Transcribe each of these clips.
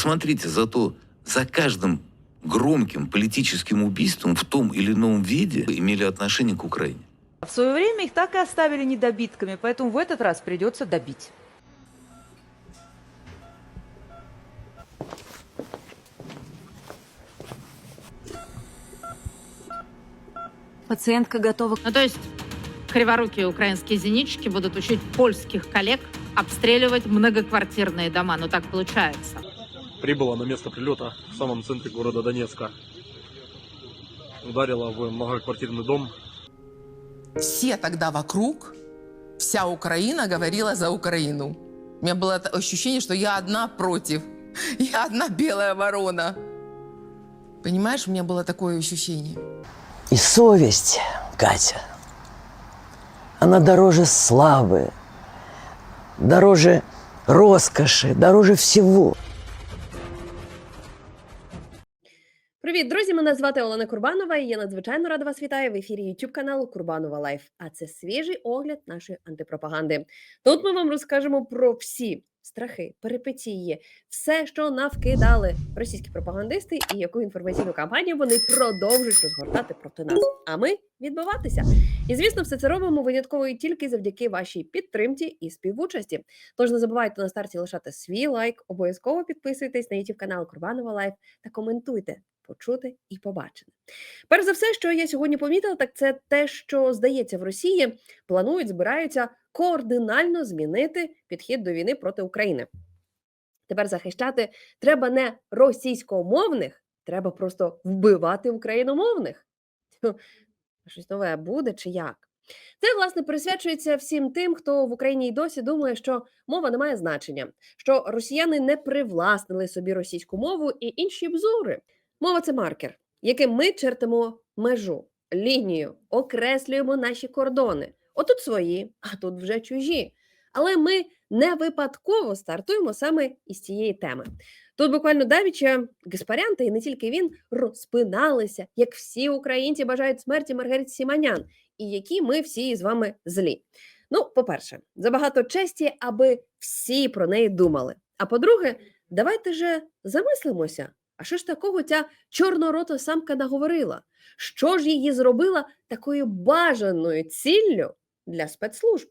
Посмотрите, зато за каждым громким политическим убийством в том или ином виде имели отношение к Украине. В свое время их так и оставили недобитками, поэтому в этот раз придется добить. Пациентка готова к Ну, то есть криворукие украинские зенитчики будут учить польских коллег обстреливать многоквартирные дома. Ну, так получается. Прибыла на место прилета в самом центре города Донецка. Ударила в многоквартирный дом. Все тогда вокруг, вся Украина говорила за Украину. У меня было ощущение, что я одна против. Я одна белая ворона. Понимаешь, у меня было такое ощущение. И совесть, Катя, она дороже славы, дороже роскоши, дороже всего. Мене звати Олена Курбанова, і я надзвичайно рада вас вітаю в ефірі YouTube каналу Курбанова Лайф. А це свіжий огляд нашої антипропаганди. Тут ми вам розкажемо про всі страхи, перипетії, все, що навкидали російські пропагандисти, і яку інформаційну кампанію вони продовжують розгортати проти нас. А ми відбиватися. І звісно, все це робимо винятково і тільки завдяки вашій підтримці і співучасті. Тож не забувайте на старті лишати свій лайк, обов'язково підписуйтесь на YouTube канал Курбанова Лайф та коментуйте почути і побачене. Перш за все, що я сьогодні помітила, так це те, що здається в Росії планують, збираються координально змінити підхід до війни проти України. Тепер захищати треба не російськомовних, треба просто вбивати україномовних. Щось нове буде чи як? Це, власне, присвячується всім тим, хто в Україні й досі думає, що мова не має значення, що росіяни не привласнили собі російську мову і інші бзури. Мова це маркер, яким ми чертимо межу, лінію, окреслюємо наші кордони. Отут свої, а тут вже чужі. Але ми не випадково стартуємо саме із цієї теми. Тут буквально давіча Гаспарян, та й не тільки він, розпиналися, як всі українці бажають смерті Маргариті Сіманян, і які ми всі з вами злі. Ну, по-перше, забагато честі, аби всі про неї думали. А по-друге, давайте же замислимося, а що ж такого ця чорнорота самка наговорила? Що ж її зробила такою бажаною ціллю для спецслужб?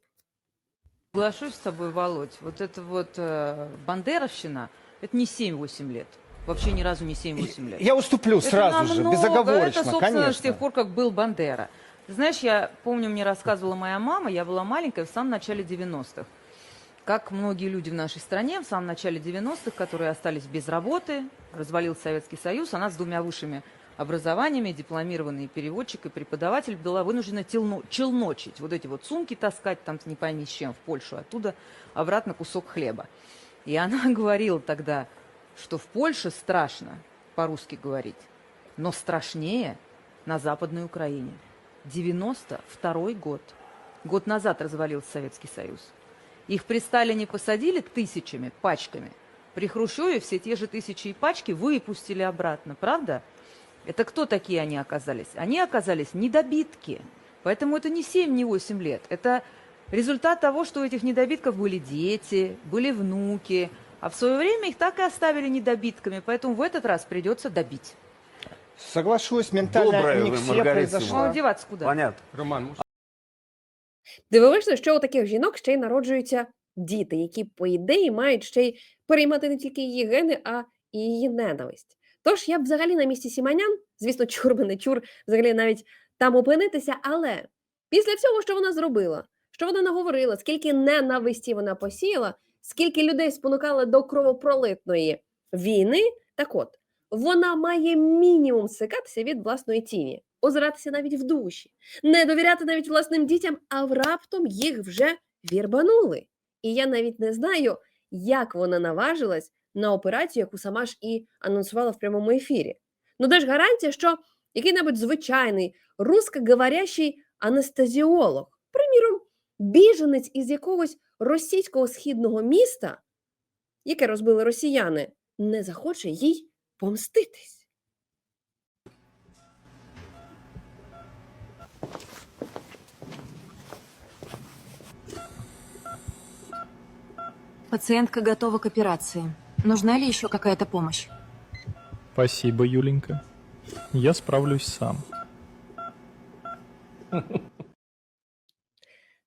Соглашусь с тобой, Володь. Вот это вот э, бандеровщина, это не 7-8 лет. Вообще ни разу не 7-8 лет. Я уступлю Это сразу же, намного. безоговорочно, Это, собственно, конечно. с тех пор, как был Бандера. Знаешь, я помню, мне рассказывала моя мама, я была маленькая в самом начале 90-х. Как многие люди в нашей стране в самом начале 90-х, которые остались без работы, развалился Советский Союз, она с двумя высшими образованиями, дипломированный переводчик и преподаватель, была вынуждена телно- челночить, вот эти вот сумки таскать, там не пойми с чем, в Польшу, оттуда обратно кусок хлеба. И она говорила тогда, что в Польше страшно по-русски говорить, но страшнее на Западной Украине. 92 год. Год назад развалился Советский Союз. Их при Сталине посадили тысячами, пачками. При Хрущеве все те же тысячи и пачки выпустили обратно, правда? Это кто такие они оказались? Они оказались недобитки. Поэтому это не 7, не 8 лет. Это результат того, что у этих недобитков были дети, были внуки. А в свое время их так и оставили недобитками. Поэтому в этот раз придется добить. Соглашусь, ментальная Доброе вы, аннексия Маргарита Ну, произошла. а деваться куда? Понятно. Роман, Дивовижно, що у таких жінок ще й народжуються діти, які, по ідеї, мають ще й переймати не тільки її гени, а і її ненависть. Тож я б взагалі на місці Сіманян, звісно, чур би не чур, взагалі навіть там опинитися, але після всього, що вона зробила, що вона наговорила, скільки ненависті вона посіяла, скільки людей спонукала до кровопролитної війни, так от, вона має мінімум стикатися від власної тіні, озиратися навіть в душі, не довіряти навіть власним дітям, а в раптом їх вже вірбанули. І я навіть не знаю, як вона наважилась на операцію, яку сама ж і анонсувала в прямому ефірі. Ну де ж гарантія, що який-небудь звичайний русскоговорящий анестезіолог, приміром, біженець із якогось російського східного міста, яке розбили росіяни, не захоче їй помститись. Пациентка готова к операции. Нужна ли еще какая-то помощь? Спасибо, Юленька. Я справлюсь сам.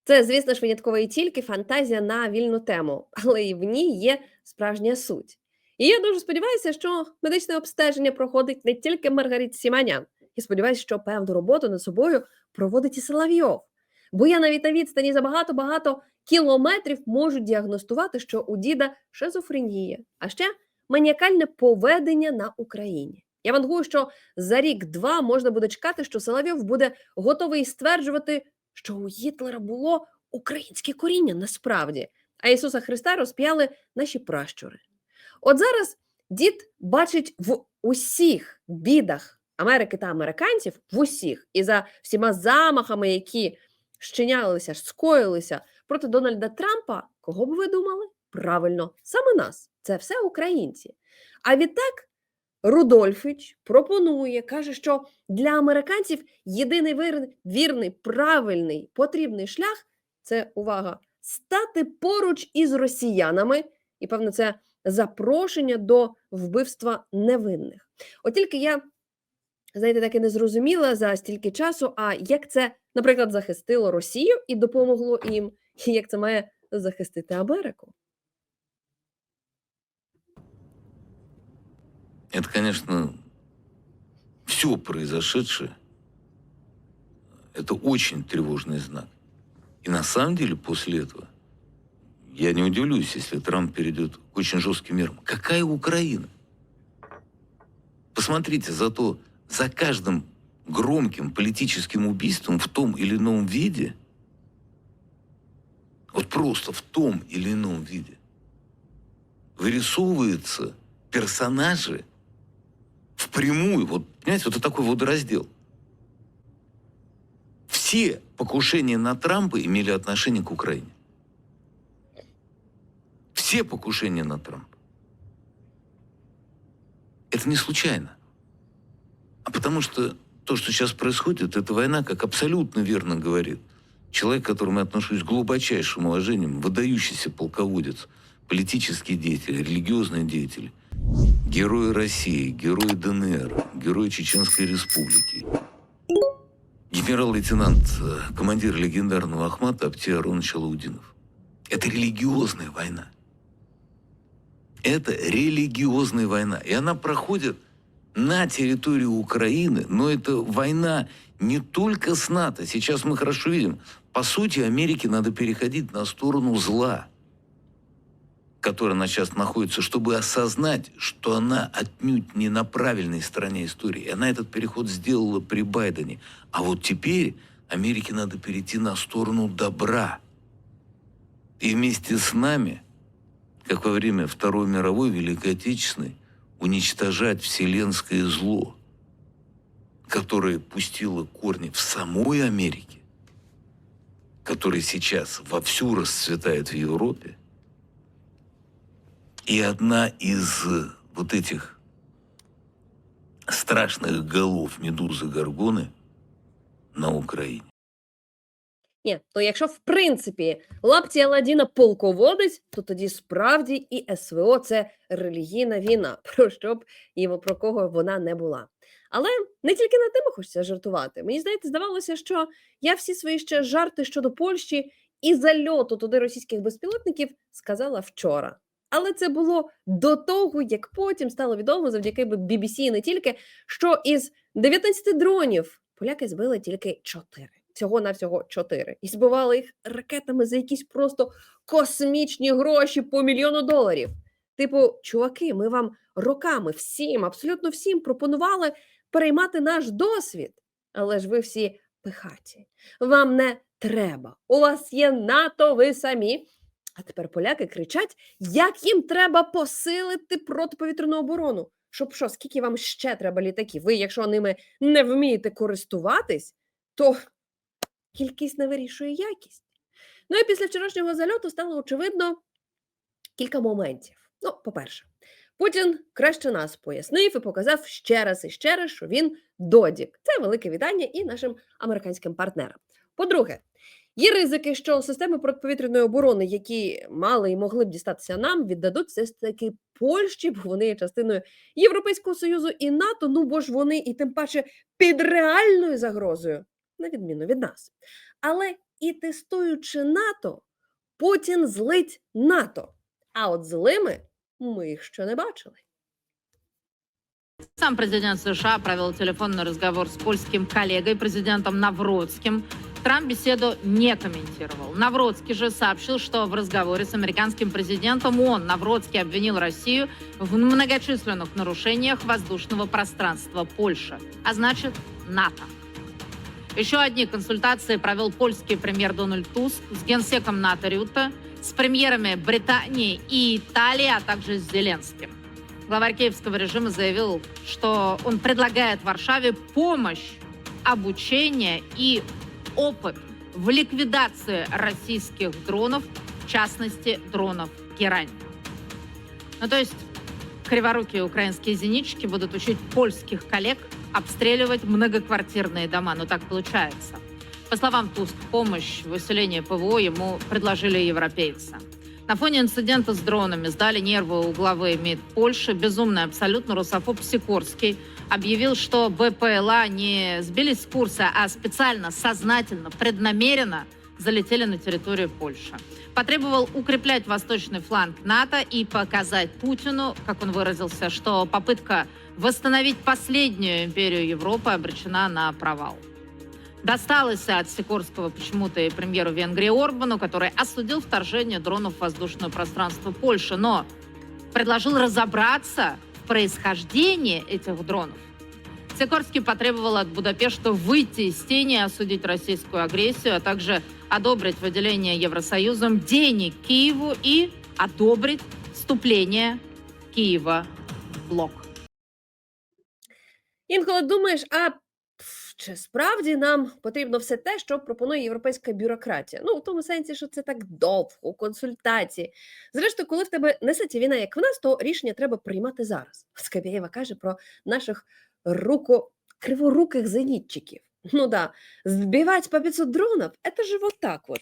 Це, звісно ж, винятково і тільки фантазія на вільну тему, але і в ній є справжня суть. І я дуже сподіваюся, що медичне обстеження проходить не тільки Маргарит Сіманян, і сподіваюся, що певну роботу над собою проводить і Соловйов. Бо я навіть на відстані за багато-багато кілометрів можу діагностувати, що у діда шизофренія, а ще маніакальне поведення на Україні. Я вангую, що за рік-два можна буде чекати, що Соловйов буде готовий стверджувати, що у Гітлера було українське коріння насправді, а Ісуса Христа розп'яли наші пращури. От зараз дід бачить в усіх бідах Америки та американців, в усіх, і за всіма замахами, які щинялися, скоїлися проти Дональда Трампа, кого б ви думали? Правильно, саме нас. Це все українці. А відтак Рудольфич пропонує, каже, що для американців єдиний вірний, правильний, потрібний шлях це увага, стати поруч із росіянами, і певно, це запрошення до вбивства невинних. От тільки я, знаєте, так і не зрозуміла за стільки часу, а як це, наприклад, захистило Росію і допомогло їм, і як це має захистити Америку. Это, конечно, все произошедшее, это очень тревожный знак. И на самом деле после этого я не удивлюсь, если Трамп перейдет к очень жестким мерам. Какая Украина? Посмотрите, зато за каждым громким политическим убийством в том или ином виде, вот просто в том или ином виде, вырисовываются персонажи впрямую, вот, понимаете, вот это такой водораздел. Все покушения на Трампа имели отношение к Украине. Все покушения на Трампа. Это не случайно. А потому что то, что сейчас происходит, это война, как абсолютно верно говорит человек, к которому я отношусь с глубочайшим уважением, выдающийся полководец, политический деятель, религиозный деятель, герои России, герои ДНР, герои Чеченской Республики, генерал-лейтенант, э, командир легендарного Ахмата Аптия Аронович Алаудинов. Это религиозная война. Это религиозная война. И она проходит на территории Украины, но это война не только с НАТО. Сейчас мы хорошо видим. По сути, Америке надо переходить на сторону зла, которая она сейчас находится, чтобы осознать, что она отнюдь не на правильной стороне истории. Она этот переход сделала при Байдене. А вот теперь Америке надо перейти на сторону добра. И вместе с нами, как во время Второй мировой Великой Отечественной, уничтожать вселенское зло, которое пустило корни в самой Америке, которое сейчас вовсю расцветает в Европе, и одна из э, вот этих страшных голов медузы Горгоны на Украине. Ні, то якщо в принципі лапці Аладдіна полководець, то тоді справді і СВО це релігійна війна, про що б і про кого вона не була. Але не тільки на тими хочеться жартувати. Мені здається, здавалося, що я всі свої ще жарти щодо Польщі і зальоту туди російських безпілотників сказала вчора. Але це було до того, як потім стало відомо завдяки BBC не тільки, що із 19 дронів поляки збили тільки 4 всього на всього чотири. І збивали їх ракетами за якісь просто космічні гроші по мільйону доларів. Типу, чуваки, ми вам роками всім, абсолютно всім пропонували переймати наш досвід. Але ж ви всі пихаті. Вам не треба. У вас є НАТО, ви самі. А тепер поляки кричать, як їм треба посилити протиповітряну оборону. Щоб що, скільки вам ще треба літаків? Ви, якщо ними не вмієте користуватись, то кількість не вирішує якість. Ну і після вчорашнього зальоту стало очевидно кілька моментів. Ну, по-перше, Путін краще нас пояснив і показав ще раз і ще раз, що він додік. Це велике вітання і нашим американським партнерам. По-друге, Є ризики, що системи протиповітряної оборони, які мали і могли б дістатися нам, віддадуть все ж таки Польщі, бо вони є частиною Європейського Союзу і НАТО. Ну бо ж вони і тим паче під реальною загрозою, на відміну від нас. Але і тестуючи НАТО, Путін злить НАТО. А от злими ми їх ще не бачили. Сам президент США провел телефонный разговор с польским коллегой, президентом Навродским. Трамп беседу не комментировал. Навродский же сообщил, что в разговоре с американским президентом он, Навродский, обвинил Россию в многочисленных нарушениях воздушного пространства Польши, а значит НАТО. Еще одни консультации провел польский премьер Дональд Туск с генсеком НАТО Рюта, с премьерами Британии и Италии, а также с Зеленским. Главарь киевского режима заявил, что он предлагает Варшаве помощь, обучение и опыт в ликвидации российских дронов, в частности, дронов «Герань». Ну, то есть криворукие украинские зенитчики будут учить польских коллег обстреливать многоквартирные дома. Ну, так получается. По словам Туск, помощь в усилении ПВО ему предложили европейцы. На фоне инцидента с дронами сдали нервы у главы МИД Польши. Безумный абсолютно русофоб Сикорский объявил, что БПЛА не сбились с курса, а специально, сознательно, преднамеренно залетели на территорию Польши. Потребовал укреплять восточный фланг НАТО и показать Путину, как он выразился, что попытка восстановить последнюю империю Европы обречена на провал. Досталось от Сикорского почему-то и премьеру Венгрии Орбану, который осудил вторжение дронов в воздушное пространство Польши, но предложил разобраться в происхождении этих дронов. Сикорский потребовал от Будапешта выйти из тени, осудить российскую агрессию, а также одобрить выделение Евросоюзом денег Киеву и одобрить вступление Киева в блок. Інколи думаєш, а чи справді нам потрібно все те, що пропонує європейська бюрократія? Ну, в тому сенсі, що це так довго, консультації. Зрештою, коли в тебе несеться війна, як в нас, то рішення треба приймати зараз. Скабєєва каже про наших руко криворуких зенітчиків. Ну да, збивати по 500 дронів – це ж вот так от.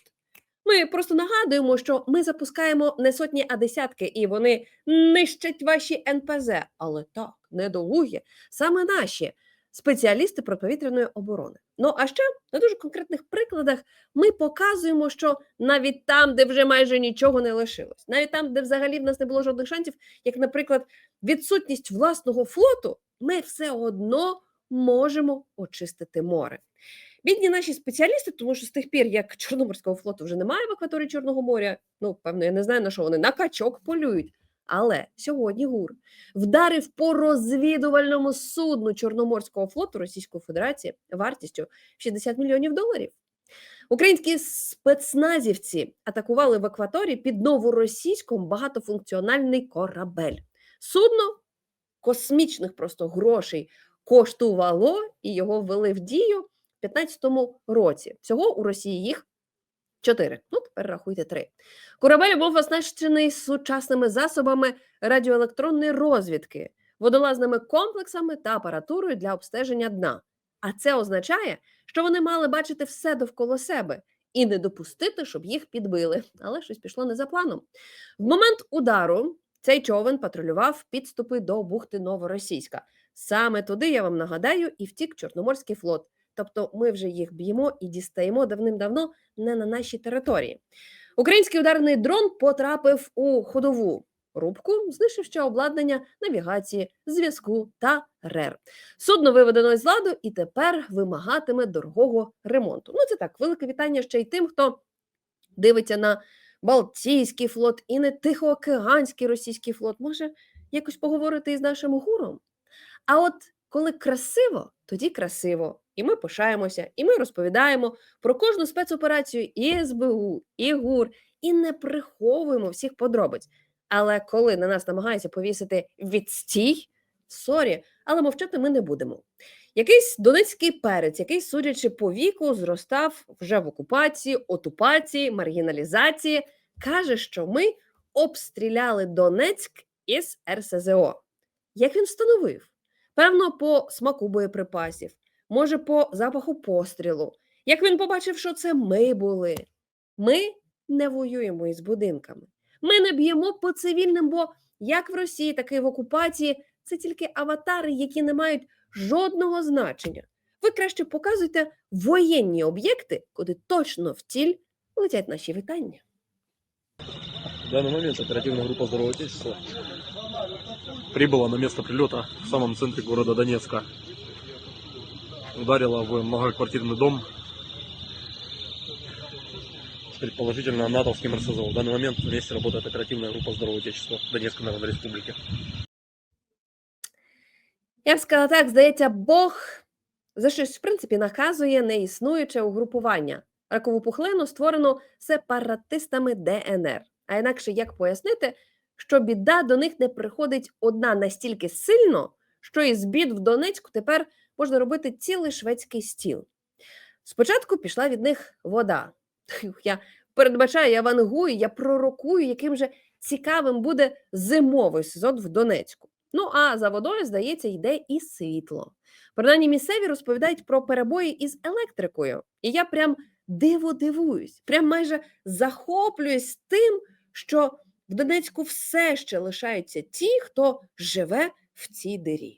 Ми просто нагадуємо, що ми запускаємо не сотні, а десятки, і вони нищать ваші НПЗ. Але так, недолугі, саме наші спеціалісти протиповітряної оборони. Ну а ще на дуже конкретних прикладах ми показуємо, що навіть там, де вже майже нічого не лишилось, навіть там, де взагалі в нас не було жодних шансів, як, наприклад, відсутність власного флоту, ми все одно можемо очистити море. Бідні наші спеціалісти, тому що з тих пір, як Чорноморського флоту вже немає в акваторії Чорного моря, ну, певно, я не знаю, на що вони, на качок полюють. Але сьогодні ГУР вдарив по розвідувальному судну Чорноморського флоту Російської Федерації вартістю 60 мільйонів доларів. Українські спецназівці атакували в акваторії під новоросійськом багатофункціональний корабель. Судно космічних просто грошей коштувало і його ввели в дію в 2015 році. Всього у Росії їх чотири. Ну, тепер рахуйте три. Корабель був оснащений сучасними засобами радіоелектронної розвідки, водолазними комплексами та апаратурою для обстеження дна. А це означає, що вони мали бачити все довкола себе і не допустити, щоб їх підбили. Але щось пішло не за планом. В момент удару цей човен патрулював підступи до бухти Новоросійська. Саме туди, я вам нагадаю, і втік Чорноморський флот. Тобто ми вже їх б'ємо і дістаємо давним-давно не на нашій території. Український ударний дрон потрапив у ходову рубку, знищивши обладнання навігації, зв'язку та РЕР. Судно виведено з ладу і тепер вимагатиме дорогого ремонту. Ну, це так, велике вітання ще й тим, хто дивиться на Балтійський флот і не Тихоокеанський російський флот. Може, якось поговорити із нашим гуром? А от коли красиво, тоді красиво. І ми пишаємося, і ми розповідаємо про кожну спецоперацію і СБУ, і ГУР, і не приховуємо всіх подробиць. Але коли на нас намагаються повісити відстій, сорі, але мовчати ми не будемо. Якийсь донецький перець, який, судячи по віку, зростав вже в окупації, отупації, маргіналізації, каже, що ми обстріляли Донецьк із РСЗО. Як він встановив? Певно, по смаку боєприпасів, може, по запаху пострілу. Як він побачив, що це ми були. Ми не воюємо із будинками. Ми не б'ємо по цивільним, бо як в Росії, так і в окупації це тільки аватари, які не мають жодного значення. Ви краще показуйте воєнні об'єкти, куди точно в ціль летять наші вітання. В данный момент оперативная группа Здорового Отечества прибыла на место прилета в самом центре города Донецка. Ударила в многоквартирный дом, предположительно натовским РСЗО. В данный момент на месте работает оперативная группа Здорового Отечества Донецкой Народной Республики. Я б сказала так, здається, Бог за щось, в принципі, наказує неіснуюче угрупування. Ракову пухлину створено сепаратистами ДНР. А інакше як пояснити, що біда до них не приходить одна настільки сильно, що із бід в Донецьку тепер можна робити цілий шведський стіл. Спочатку пішла від них вода. Я передбачаю, я вангую, я пророкую, яким же цікавим буде зимовий сезон в Донецьку. Ну а за водою, здається, йде і світло. Принаймні місцеві розповідають про перебої із електрикою. І я прям диво дивуюсь, прям майже захоплююсь тим, що в Донецьку все ще лишаються ті, хто живе в цій дирі.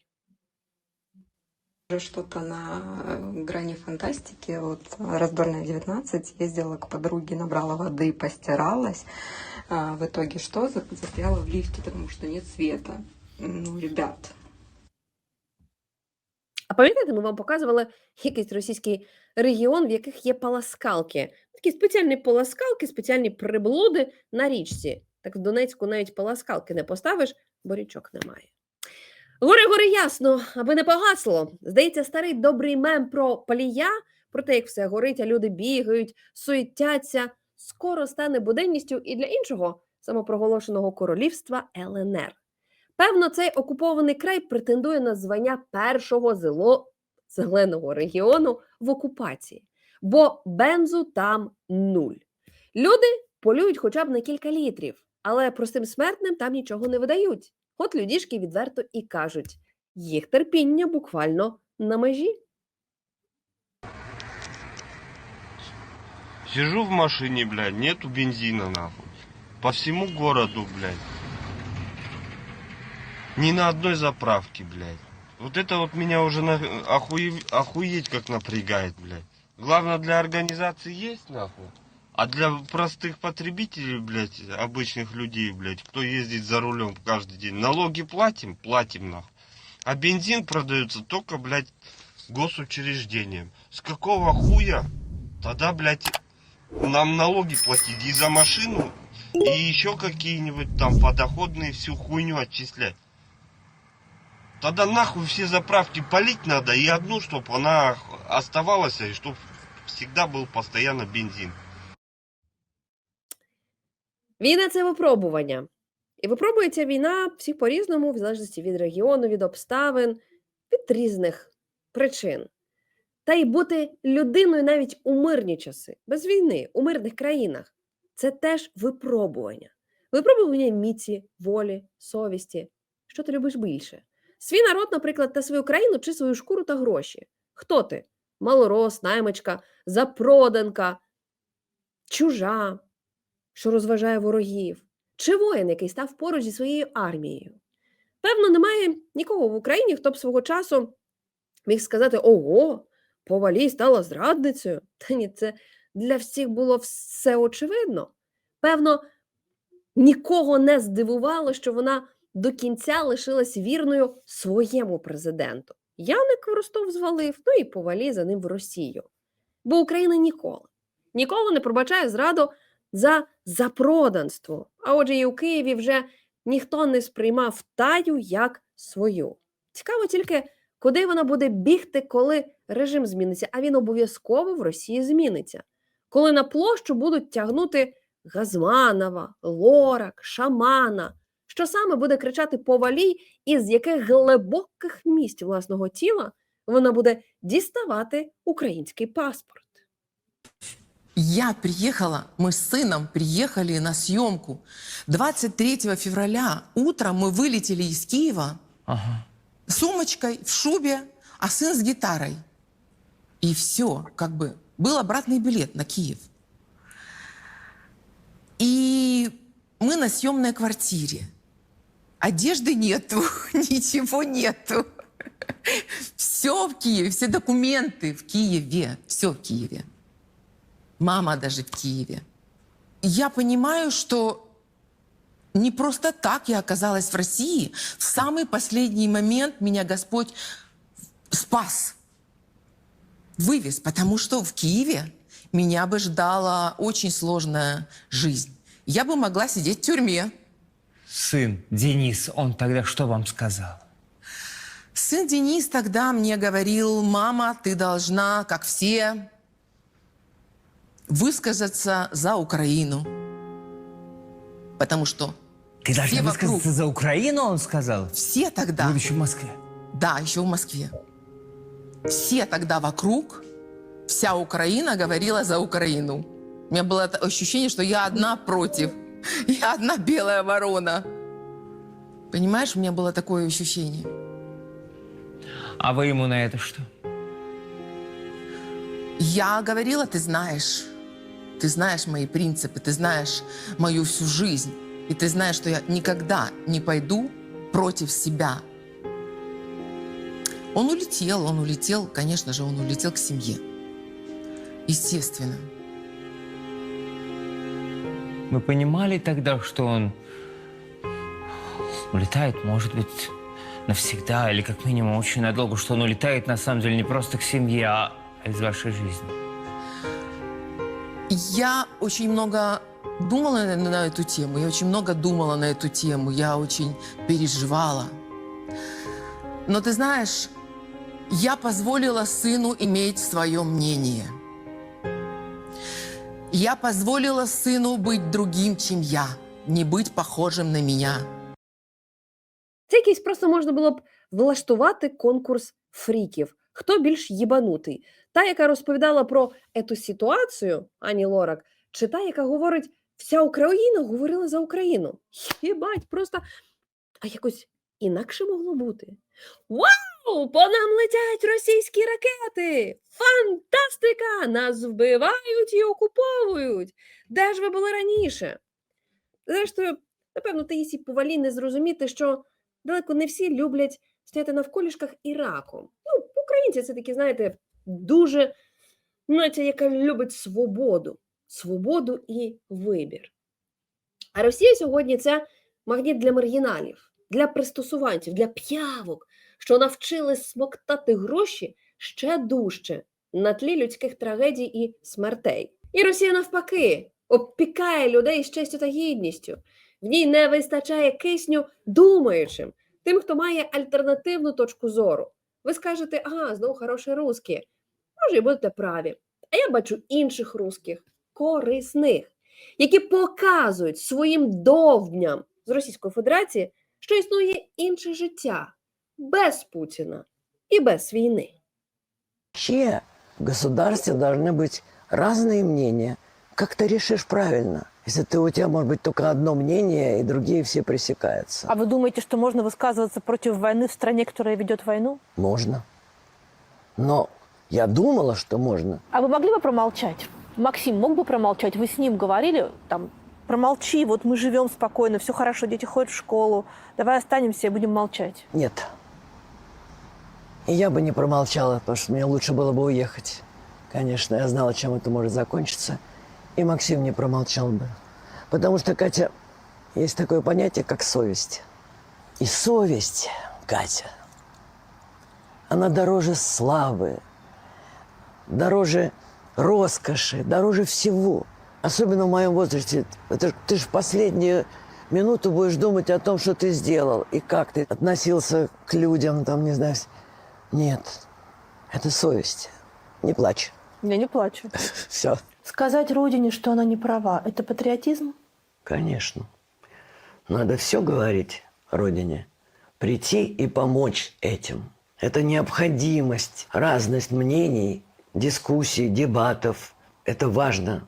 что-то на э, грани фантастики. Вот раздольная 19 ездила к подруге, набрала воды, постиралась. А, в итоге что? За- Застряла в лифте, потому что нет света. Ну, ребят, А пам'ятаєте, ми вам показували якийсь російський регіон, в яких є паласкалки. Такі спеціальні паласкалки, спеціальні приблуди на річці. Так в Донецьку навіть паласкалки не поставиш, бо річок немає. Гори гори ясно, аби не погасло. Здається, старий добрий мем про палія, про те, як все горить, а люди бігають, суетяться, скоро стане буденністю і для іншого самопроголошеного королівства ЛНР. Певно, цей окупований край претендує на звання першого зело... зеленого регіону в окупації, бо бензу там нуль. Люди полюють хоча б на кілька літрів, але простим смертним там нічого не видають. От людішки відверто і кажуть, їх терпіння буквально на межі. Сижу в машине, блядь, нету бензина, нахуй. По всему городу, блядь. Ни на одной заправке, блядь. Вот это вот меня уже на... охуе- охуеть как напрягает, блядь. Главное для организации есть, нахуй. А для простых потребителей, блядь, обычных людей, блядь, кто ездит за рулем каждый день, налоги платим? Платим, нахуй. А бензин продается только, блядь, госучреждением. С какого хуя? Тогда, блядь, нам налоги платить и за машину, и еще какие-нибудь там подоходные всю хуйню отчислять. Тогда нахуй все заправки полить надо, и одну, чтобы она оставалась, и чтобы всегда был постоянно бензин. Війна це випробування. І випробується війна всіх по-різному, в залежності від регіону, від обставин, від різних причин. Та й бути людиною навіть у мирні часи, без війни, у мирних країнах це теж випробування. Випробування міці, волі, совісті. Що ти любиш більше? Свій народ, наприклад, та свою країну чи свою шкуру та гроші. Хто ти? Малорос, наймичка, запроданка, чужа, що розважає ворогів, чи воїн, який став поруч зі своєю армією. Певно, немає нікого в Україні, хто б свого часу міг сказати: ого, повалій стала зрадницею. Та ні, це для всіх було все очевидно. Певно, нікого не здивувало, що вона до кінця лишилась вірною своєму президенту. Яник Ростов звалив, ну і повалі за ним в Росію. Бо Україна ніколи, ніколи не пробачає зраду за запроданство. А отже, і у Києві вже ніхто не сприймав таю як свою. Цікаво тільки, куди вона буде бігти, коли режим зміниться, а він обов'язково в Росії зміниться. Коли на площу будуть тягнути Газманова, Лорак, Шамана, що саме буде кричати повалій, і з яких глибоких місць власного тіла вона буде діставати український паспорт. Я приехала, мы с сыном приехали на съемку. 23 февраля утром мы вылетели из Киева с сумочкой, в шубе, а сын с гитарой. И все, как бы был обратный билет на Киев. И мы на съемной квартире. Одежды нету, ничего нету. Все в Киеве, все документы в Киеве, все в Киеве. Мама даже в Киеве. Я понимаю, что не просто так я оказалась в России. В самый последний момент меня Господь спас, вывез, потому что в Киеве меня бы ждала очень сложная жизнь. Я бы могла сидеть в тюрьме. Сын Денис, он тогда что вам сказал? Сын Денис тогда мне говорил, мама, ты должна, как все, высказаться за Украину. Потому что Ты должна все вокруг, высказаться за Украину, он сказал? все тогда, Будучи в Москве. да, еще в Москве, все тогда вокруг, вся Украина говорила за Украину. У меня было ощущение, что я одна против. Я одна белая ворона. Понимаешь, у меня было такое ощущение. А вы ему на это что? Я говорила, ты знаешь, ты знаешь мои принципы, ты знаешь мою всю жизнь. И ты знаешь, что я никогда не пойду против себя. Он улетел, он улетел, конечно же, он улетел к семье. Естественно. Вы понимали тогда, что он улетает, может быть, навсегда или как минимум очень надолго, что он улетает на самом деле не просто к семье, а из вашей жизни? Я очень много думала на, на эту тему, я очень много думала на эту тему, я очень переживала. Но ты знаешь, я позволила сыну иметь свое мнение. Я позволила сыну быть другим, чем я, не быть похожим на меня. Це якийсь просто можна було б влаштувати конкурс фріків. Хто більш їбанутий? Та, яка розповідала про ету ситуацію, Ані Лорак, чи та, яка говорить, вся Україна говорила за Україну. Єбать, просто а якось інакше могло бути. Вау! По нам летять російські ракети! Фантастика! Нас вбивають і окуповують. Де ж ви були раніше? Зрештою, напевно, Таїсі Повалі не зрозуміти, що далеко не всі люблять стояти навколішках Іраку. Українці це такі, знаєте, дуже нація, яка любить свободу, свободу і вибір. А Росія сьогодні це магніт для маргіналів, для пристосуванців, для п'явок, що навчились смоктати гроші ще дужче на тлі людських трагедій і смертей. І Росія навпаки обпікає людей з честю та гідністю. В ній не вистачає кисню думаючим, тим, хто має альтернативну точку зору. Ви скажете, ага, знову хороші русські. Може, і будете праві. А я бачу інших русських, корисних, які показують своїм довбням з Російської Федерації, що існує інше життя без Путіна і без війни. Вообще в государстве должны быть разные мнения. Как ты решишь правильно? Если ты, у тебя может быть только одно мнение, и другие все пресекаются. А вы думаете, что можно высказываться против войны в стране, которая ведет войну? Можно. Но я думала, что можно. А вы могли бы промолчать? Максим мог бы промолчать? Вы с ним говорили, там, промолчи, вот мы живем спокойно, все хорошо, дети ходят в школу, давай останемся и будем молчать. Нет. И я бы не промолчала, потому что мне лучше было бы уехать. Конечно, я знала, чем это может закончиться. И Максим не промолчал бы. Потому что, Катя, есть такое понятие, как совесть. И совесть, Катя, она дороже славы, дороже роскоши, дороже всего. Особенно в моем возрасте. Это, ты же в последнюю минуту будешь думать о том, что ты сделал, и как ты относился к людям, там, не знаю. Нет, это совесть. Не плачь. Я не плачу. Все. Сказать родине, что она не права, это патриотизм? Конечно. Надо все говорить родине. Прийти и помочь этим. Это необходимость. Разность мнений, дискуссий, дебатов. Это важно.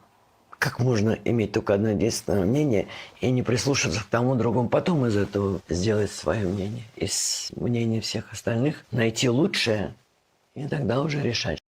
Как можно иметь только одно единственное мнение и не прислушаться к тому другому, потом из этого сделать свое мнение. Из мнений всех остальных найти лучшее и тогда уже решать.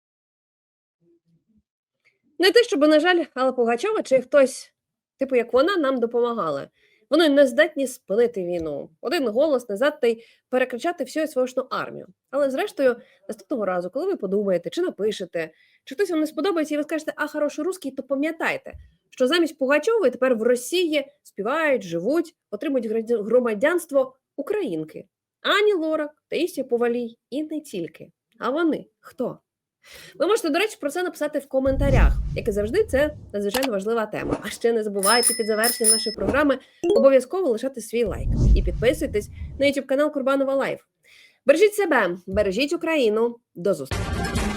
Не те, щоб, на жаль, Алла Пугачова чи хтось, типу як вона, нам допомагали. Вони не здатні спинити війну. Один голос не здатний перекричати всю свою армію. Але зрештою, наступного разу, коли ви подумаєте, чи напишете, чи хтось вам не сподобається, і ви скажете, а хороший русський, то пам'ятайте, що замість Пугачової тепер в Росії співають, живуть, отримують громадянство українки. Ані Лорак, Таїсія Повалій і не тільки. А вони хто? Ви можете, до речі, про це написати в коментарях. Як і завжди, це надзвичайно важлива тема. А ще не забувайте під завершенням нашої програми обов'язково лишати свій лайк і підписуйтесь на YouTube канал Курбанова Лайф. Бережіть себе, бережіть Україну. До зустрічі!